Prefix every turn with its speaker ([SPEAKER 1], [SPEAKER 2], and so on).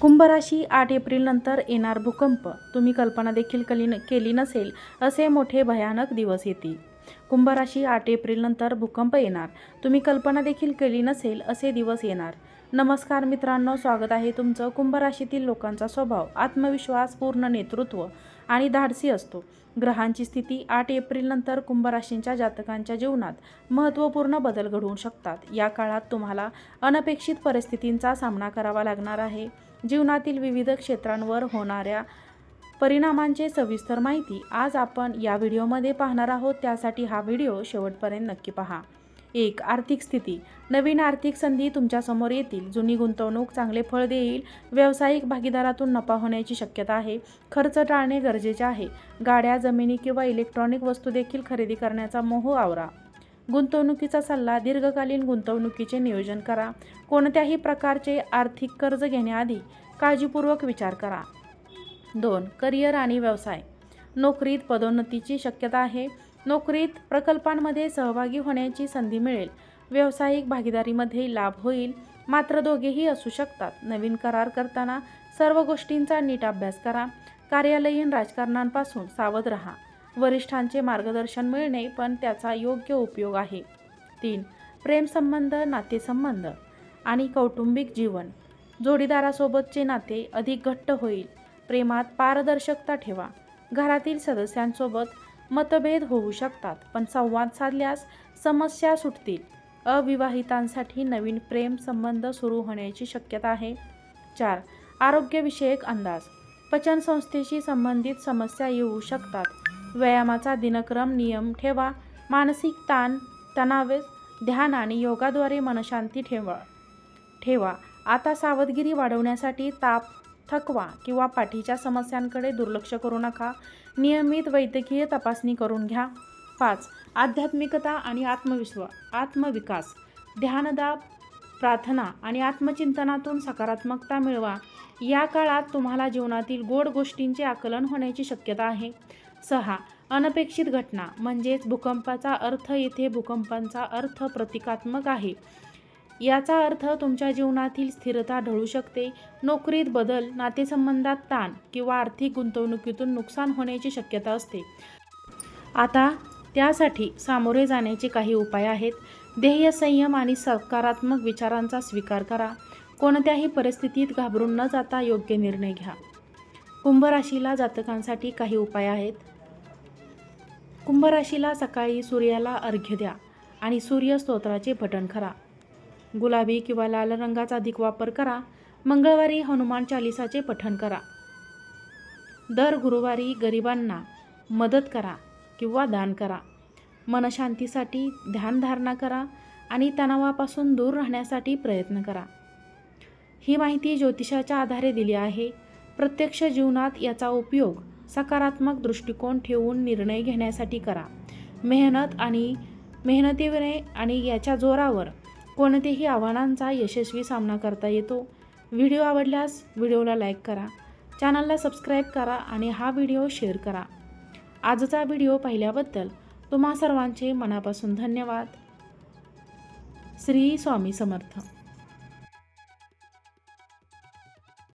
[SPEAKER 1] कुंभ राशी आठ एप्रिलनंतर येणार भूकंप. तुम्ही कल्पना देखील कली केली नसेल असे मोठे भयानक दिवस येतील. कुंभ राशी आठ एप्रिलनंतर भूकंप येणार. तुम्ही कल्पना देखील केली नसेल असे दिवस येणार. नमस्कार मित्रांनो स्वागत आहे तुमचं कुंभराशीतील लोकांचा स्वभाव आत्मविश्वास पूर्ण नेतृत्व आणि धाडसी असतो. ग्रहांची स्थिती आठ एप्रिलनंतर कुंभराशींच्या जातकांच्या जीवनात महत्त्वपूर्ण बदल घडवू शकतात. या काळात तुम्हाला अनपेक्षित परिस्थितींचा सामना करावा लागणार आहे. जीवनातील विविध क्षेत्रांवर होणाऱ्या परिणामांचे सविस्तर माहिती आज आपण या व्हिडिओमध्ये पाहणार आहोत. त्यासाठी हा व्हिडिओ शेवटपर्यंत नक्की पहा. एक आर्थिक स्थिती. नवीन आर्थिक संधी तुमच्यासमोर येतील. जुनी गुंतवणूक चांगले फळ देईल. व्यावसायिक भागीदारातून नफा होण्याची शक्यता आहे. खर्च टाळणे गरजेचे आहे. गाड्या जमिनी किंवा इलेक्ट्रॉनिक वस्तू देखील खरेदी करण्याचा मोह आवरा. गुंतवणुकीचा सल्ला दीर्घकालीन गुंतवणुकीचे नियोजन करा. कोणत्याही प्रकारचे आर्थिक कर्ज घेण्याआधी काळजीपूर्वक विचार करा. दोन करिअर आणि व्यवसाय. नोकरीत पदोन्नतीची शक्यता आहे. नोकरीत प्रकल्पांमध्ये सहभागी होण्याची संधी मिळेल. व्यावसायिक भागीदारीमध्ये लाभ होईल. मात्र दोघेही असू शकतात. नवीन करार करताना सर्व गोष्टींचा नीट अभ्यास करा. कार्यालयीन राजकारणांपासून सावध राहा. वरिष्ठांचे मार्गदर्शन मिळणे पण त्याचा योग्य उपयोग आहे. तीन. प्रेमसंबंध नातेसंबंध आणि कौटुंबिक जीवन. जोडीदारासोबतचे नाते अधिक घट्ट होईल. प्रेमात पारदर्शकता ठेवा. घरातील सदस्यांसोबत मतभेद होऊ शकतात पण संवाद साधल्यास समस्या सुटतील. अविवाहितांसाठी नवीन प्रेम संबंध सुरू होण्याची शक्यता आहे. चार आरोग्यविषयक अंदाज. पचनसंस्थेशी संबंधित समस्या येऊ शकतात. व्यायामाचा दिनक्रम नियम ठेवा. मानसिक ताण तणाव ध्यान आणि योगाद्वारे मनशांती ठेवा. ठेवा. आता सावधगिरी वाढवण्यासाठी ताप थकवा किंवा पाठीच्या समस्यांकडे दुर्लक्ष करू नका. नियमित वैद्यकीय तपासणी करून घ्या. पाच आध्यात्मिकता आणि आत्मविश्वास आत्मविकास. ध्यानदाब प्रार्थना आणि आत्मचिंतनातून सकारात्मकता मिळवा. या काळात तुम्हाला जीवनातील गोड गोष्टींचे आकलन होण्याची शक्यता आहे. सहा अनपेक्षित घटना म्हणजेच भूकंपाचा अर्थ येथे भूकंपांचा अर्थ प्रतिकात्मक आहे. याचा अर्थ तुमच्या जीवनातील स्थिरता ढळू शकते. नोकरीत बदल नातेसंबंधात ताण किंवा आर्थिक गुंतवणुकीतून नुकसान होण्याची शक्यता असते. आता त्यासाठी सामोरे जाण्याचे काही उपाय आहेत. ध्येय संयम आणि सकारात्मक विचारांचा स्वीकार करा. कोणत्याही परिस्थितीत घाबरून न जाता योग्य निर्णय घ्या. कुंभराशीला जातकांसाठी काही उपाय आहेत. कुंभराशीला सकाळी सूर्याला अर्घ्य द्या आणि सूर्य स्तोत्राचे पठण करा. गुलाबी किंवा लाल रंगाचा अधिक वापर करा. मंगळवारी हनुमान चालिसाचे पठण करा. दर गुरुवारी गरिबांना मदत करा किंवा दान करा. मनशांतीसाठी ध्यानधारणा करा आणि तणावापासून दूर राहण्यासाठी प्रयत्न करा. ही माहिती ज्योतिषाच्या आधारे दिली आहे. प्रत्यक्ष जीवनात याचा उपयोग सकारात्मक दृष्टिकोन ठेवून निर्णय घेण्यासाठी करा. मेहनत आणि मेहनतीने आणि याच्या जोरावर कोणत्याही आव्हानांचा यशस्वी सामना करता येतो. व्हिडिओ आवडल्यास व्हिडिओला लाईक करा. चॅनलला सबस्क्राईब करा आणि हा व्हिडिओ शेअर करा. आजचा व्हिडिओ पाहिल्याबद्दल तुम्हा सर्वांचे मनापासून धन्यवाद. श्री स्वामी समर्थ.